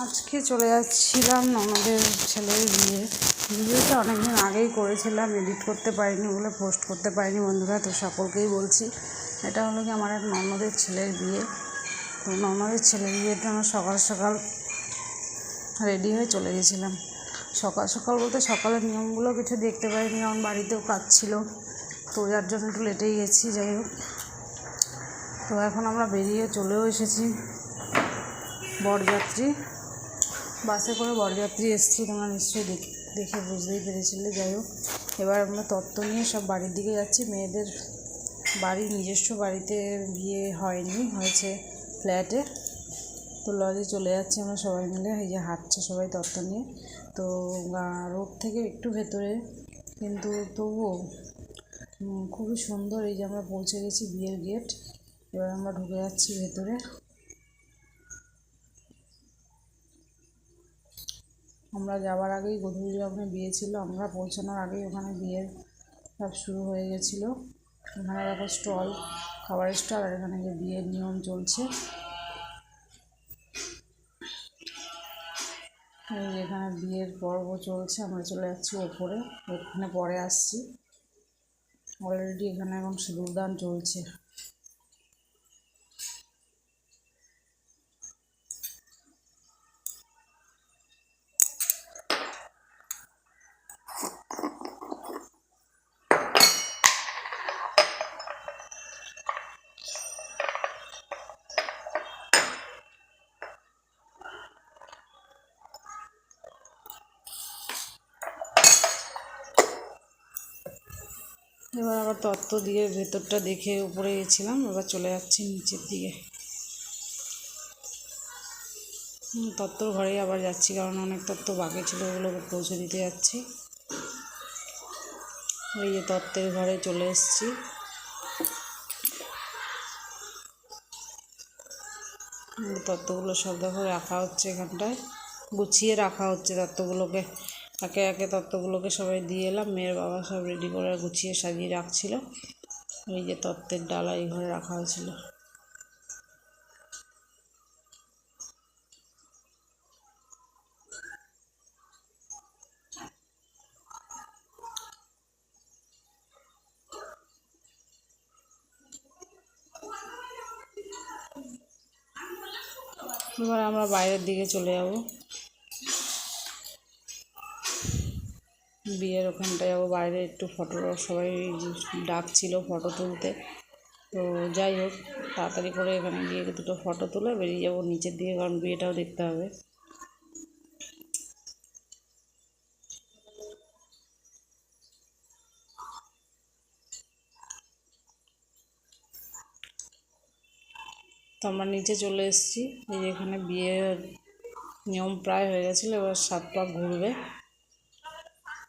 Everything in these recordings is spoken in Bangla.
আজকে চলে যাচ্ছিলাম আমাদের ছেলের বিয়ে। ভিডিওটা অনেকদিন আগেই করেছিলাম এডিট করতে পারিনি বলে পোস্ট করতে পারিনি বন্ধুরা, তো সকলকেই বলছি। এটা হলো কি আমার এক ননদের ছেলের বিয়ে। তো ননদের ছেলের বিয়েতে আমরা সকাল সকাল রেডি হয়ে চলে গেছিলাম। সকাল সকাল বলতে সকালের নিয়মগুলো কিছু দেখতে পারিনি, কারণ বাড়িতেও কাজ ছিল। তো যার জন্য একটু লেটেই গেছি, যাই হোক। তো এখন আমরা বেরিয়ে চলেও এসেছি। বরযাত্রী। বাসে করে বরযাত্রী এসেছি তোমরা নিশ্চয়ই দেখ বুঝতেই পেরেছিলে, যাই হোক। এবার আমরা তত্ত্ব নিয়ে সব বাড়ির দিকে যাচ্ছি। মেয়েদের বাড়ির নিজস্ব বাড়িতে বিয়ে হয়নি, হয়েছে ফ্ল্যাটে। তো লজে চলে যাচ্ছি আমরা সবাই মিলে, এই যে হাঁটছে সবাই তত্ত্ব নিয়ে। তো রোড থেকে একটু ভেতরে, কিন্তু তবুও খুবই সুন্দর এই যে আমরা পৌঁছে গেছি বিয়ের গেট। এবার আমরা ঢুকে যাচ্ছি ভেতরে। আমরা যাওয়ার আগেই গধূলি লগ্নে বিয়ে ছিল, আমরা পৌঁছানোর আগেই ওখানে বিয়ের সব শুরু হয়ে গেছিল। এখানে দেখো স্টল, খাবারের স্টল আর এখানে যে বিয়ের নিয়ম চলছে। এখানে বিয়ের পর্ব চলছে, আমরা চলে যাচ্ছি ওপরে, ওখানে পরে আসছি। অলরেডি এখানে এখন সিঁদুরদান চলছে। এবার আবার তত্ত্ব দিয়ে ভেতরটা দেখে উপরে গেছিলাম, এবার চলে যাচ্ছি নিচের দিকে। তত্ত্বর ঘরেই আবার যাচ্ছি, কারণ অনেক তত্ত্ব বাকি ছিল, ওগুলো পৌঁছে দিতে যাচ্ছি। এই যে তত্ত্বের ঘরে চলে এসেছি। তত্ত্বগুলো সব দেখো রাখা হচ্ছে এখানটায়, গুছিয়ে রাখা হচ্ছে তত্ত্বগুলোকে। একে একে তত্ত্বগুলোকে সবাই দিয়ে এলাম। মেয়ের বাবা সব রেডি করে গুছিয়ে সাজিয়ে রাখছিল। এই যে তত্ত্বের ডালা এই ঘরে রাখা হয়েছিল। এবার আমরা বাইরের দিকে চলে যাব। বিয়ের ওখানটায় যাব, বাইরে একটু ফটো সবাই ডাকছিল ফটো তুলতে। তো যাই হোক, তাড়াতাড়ি করে এখানে গিয়ে দুটো ফটো তুলে বেরিয়ে যাব নিচের দিকে, কারণ বিয়েটাও দেখতে হবে। তো আমরা নিচে চলে এসেছি। এই এখানে বিয়ের নিয়ম প্রায় হয়ে গেছিল, এবার সাত পাক ঘুরবে।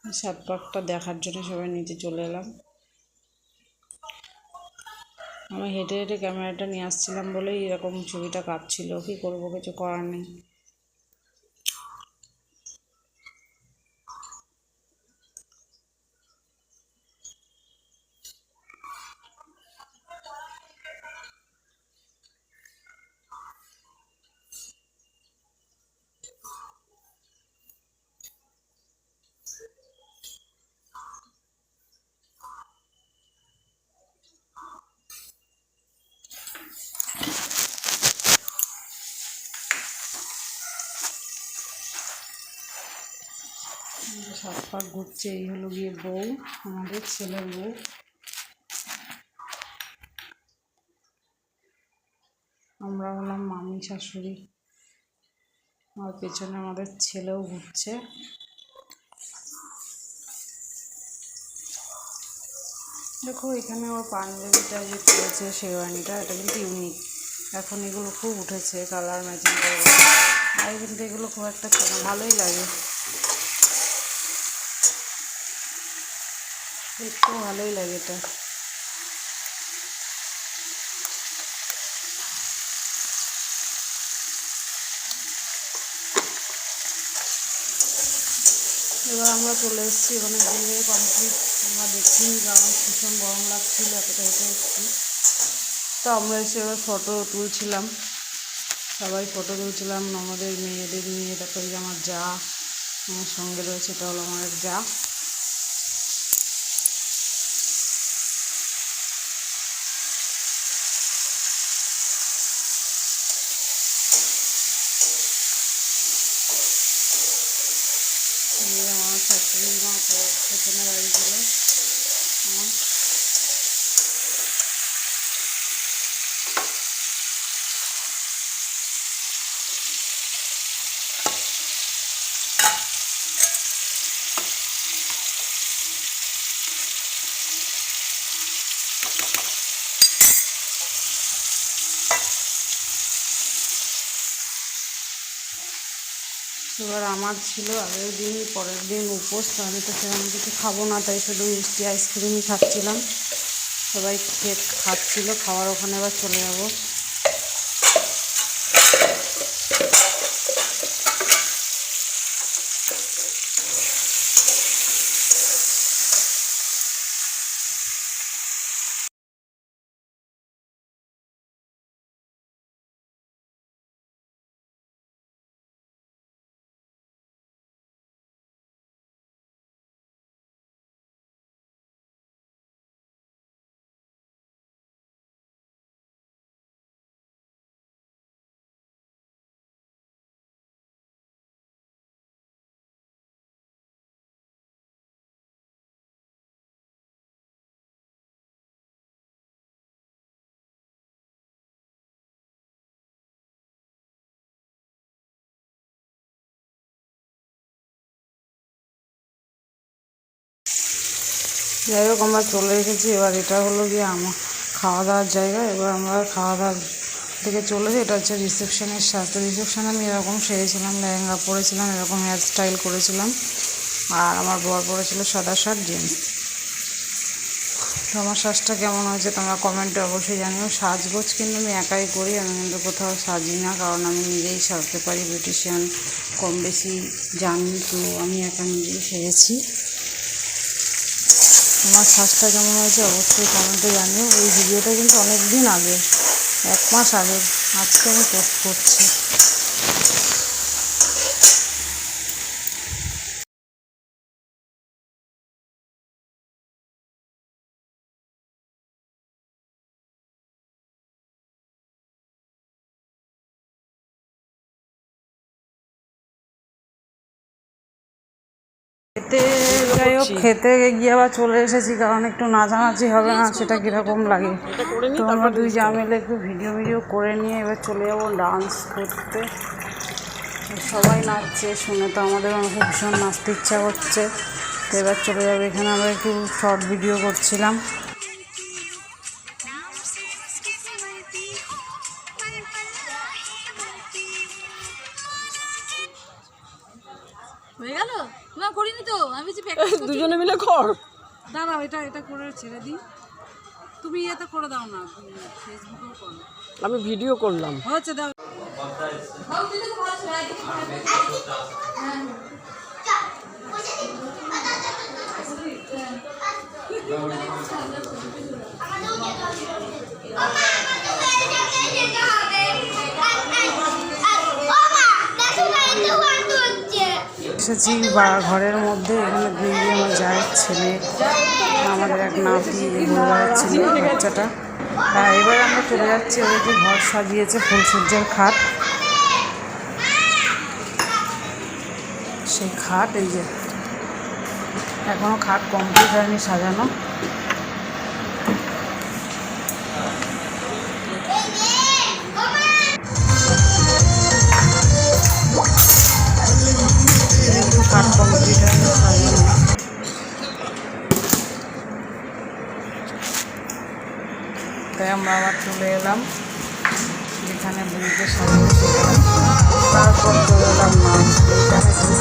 সাত পাকটা দেখার জন্য সবাই নিচে চলে এলাম। আমি হেঁটে হেঁটে ক্যামেরাটা নিয়ে আসছিলাম বলেই এরকম ছবিটা কাঁপছিল কি করব, কিছু করার নেই। সাত পাক ঘুরছে, এই হলো গিয়ে বউ, আমাদের ছেলের বউ। আমরা হলাম মামি শাশুড়ি। আর পেছনে আমাদের ছেলেও ঘুরছে। দেখো, এখানে ওর পাঞ্জাবিটা যে পরেছে শেরওয়ানিটা, এটা কিন্তু ইউনিক এখন এগুলো খুব উঠেছে কালার ম্যাচিং করে। আগে কিন্তু এগুলো খুব একটা ভালোই লাগে। দেখতেও ভালোই লাগে এটা। এবার আমরা চলে এসেছি ওখানে বিয়ে কমপ্লিট আমরা দেখিনি কারণ ভীষণ গরম লাগছিল, এতটা হেঁটে এসেছি। তো আমরা এসে এবার ফটো তুলছিলাম। সবাই ফটো তুলছিলাম, আমাদের মেয়েদের নিয়ে, তারপরে যে আমার যা, আমার সঙ্গে রয়েছে, এটা হলো আমার যা। আমার শাশুড়ি মা পে- পেছনে বাড়ি ছিল আমার এবার আমার ছিল আগের দিন, পরের দিন উপোস তো আমি তো সেরকম কিছু খাব না, তাই শুধু মিষ্টি আইসক্রিমই খাচ্ছিলাম। সবাই কেক খাচ্ছিলো, খাওয়ার ওখানে এবার চলে যাব। যাই হোক, আমরা চলে এসেছি। এবার এটা হলো গিয়ে আমার খাওয়া দাওয়ার জায়গা। এবার আমরা খাওয়া দাওয়ার থেকে চলেছি এটা হচ্ছে রিসেপশনের সাথে। রিসেপশনে আমি এরকম সেরেছিলাম, লেহেঙ্গা পরেছিলাম, এরকম হেয়ার স্টাইল করেছিলাম। আর আমার বর পরেছিল সাদা শার্ট জিন্স আমার সাজটা কেমন হয়েছে তোমরা কমেন্টে অবশ্যই জানিও। সাজগোজ কিন্তু আমি একাই করি, আমি কিন্তু কোথাও সাজি না। কারণ আমি নিজেই সাজতে পারি বিউটিশিয়ান কম বেশি জানি, তো আমি একা নিজেই সেরেছি। আমার শ্বাসটা কেমন হয়েছে অবশ্যই কমেন্টে জানিও। এই ভিডিওটা কিন্তু অনেক দিন আগে, এক মাস আগে আজকে আমি পোস্ট করছি। খেতে যাই হোক, খেতে গিয়ে আবার চলে এসেছি, কারণ একটু নাচানাচি হবে না, সেটা কীরকম লাগে। তো আমরা দুই যা মিলে একটু ভিডিও ভিডিও করে নিয়ে এবার চলে যাব ডান্স করতে। সবাই নাচছে, শুনে তো আমাদের খুব ভীষণ নাচতে ইচ্ছা করছে। তো এবার চলে যাবে, এখানে আমরা একটু শর্ট ভিডিও করছিলাম। এটা করে ছেড়ে দিই। তুমি এটা করে দাও না ফেসবুকেও করো। আমি ভিডিও করলাম। হচ্ছে দাও। এসেছি বা ঘরের মধ্যে এখানে দুই আমার জায়ের ছেলে। আমাদের এক নাতি ছিল বাচ্চাটা। আর এবার আমরা চলে যাচ্ছি যে ঘর সাজিয়েছে ফুলসূর্যের খাট। সেই খাট, এই যে এখনও খাট কমপ্লিট হয়নি সাজানো। তাই আমরা আবার চলে এলাম যেখানে বুড়িকে সাজানো ছিল তারপর চলে এলাম নাচ। এখানে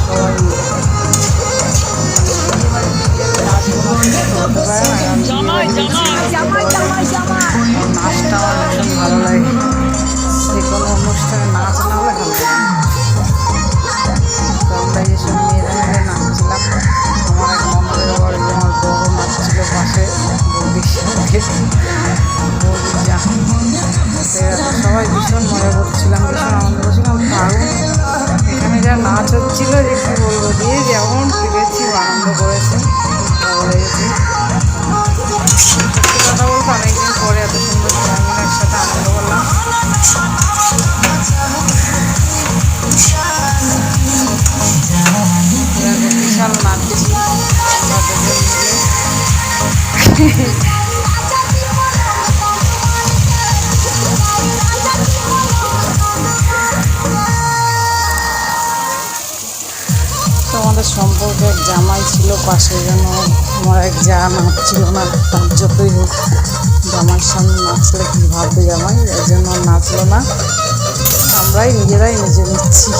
সবাই আমার ভীষণ ভালো লাগে। পাশে যেন আমার এক যা নাচছিল না। তার যতই হোক জামার সামনে নাচলে কী ভাববে জামাই? এর জন্য নাচলো না। আমরাই নিজেরাই নিজে নিচ্ছি।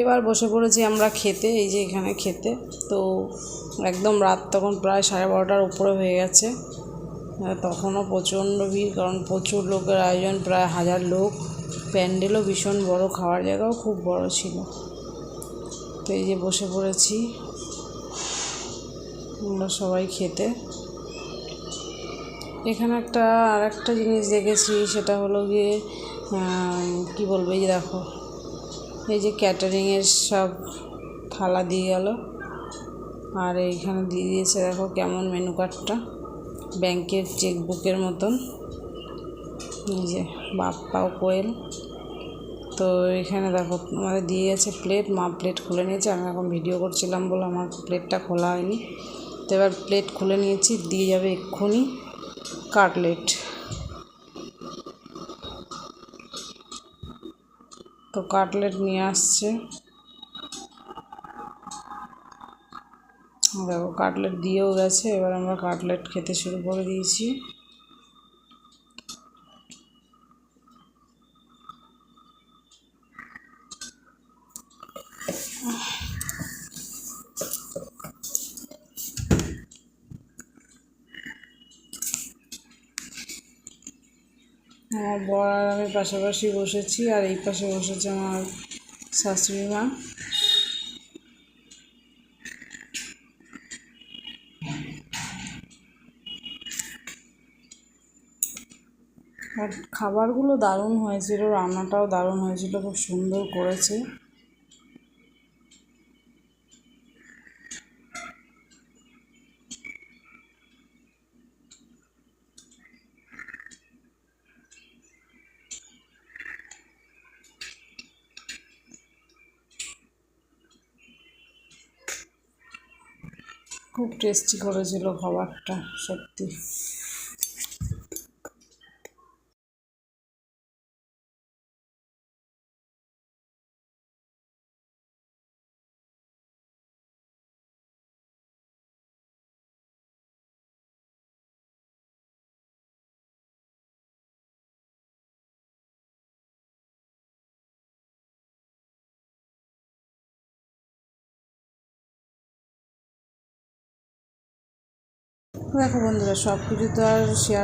এবার বসে পড়েছি আমরা খেতে, এই যে এখানে খেতে। তো একদম রাত তখন প্রায় সাড়ে বারোটার উপরে হয়ে গেছে। তখনও প্রচণ্ড ভিড়, কারণ প্রচুর লোকের আয়োজন, প্রায় হাজার লোক। প্যান্ডেলও ভীষণ বড়, খাওয়ার জায়গাও খুব বড় ছিল। তো এই যে বসে পড়েছি। আমরা সবাই খেতে। এখানে একটা আর একটা জিনিস দেখেছি, সেটা হলো গিয়ে কি বলব, এই যে দেখো। এই যে ক্যাটারিংয়ের সব থালা দিয়ে গেল। আর এইখানে দিয়ে দিয়েছে, দেখো কেমন মেনু কার্ডটা ব্যাংকের চেকবুকের মতন। এই যে বাপ্পা ও কোয়েল। তো এখানে দেখো আমাদের দিয়ে গেছে প্লেট মা প্লেট খুলে নিয়েছে। আমি এখন ভিডিও করছিলাম বলে আমার প্লেটটা খোলা হয়নি। তো এবার প্লেট খুলে নিয়েছি, দিয়ে যাবে এক্ষুনি কাটলেট তো কাটলেট নিয়ে আসছে। দেখো, কাটলেট দিয়েও গেছে, এবার আমরা কাটলেট খেতে শুরু করে দিয়েছি। আমার বর আর আমি পাশাপাশি বসেছি, আর এই পাশে বসেছে আমার শাশুড়ি মা। আর খাবারগুলো দারুণ হয়েছিল, রান্নাটাও দারুণ হয়েছিল, খুব সুন্দর করেছে। খুব টেস্টি করেছিল খাবারটা সত্যি। দেখো বন্ধুরা সব কিছু তো আর শেয়ার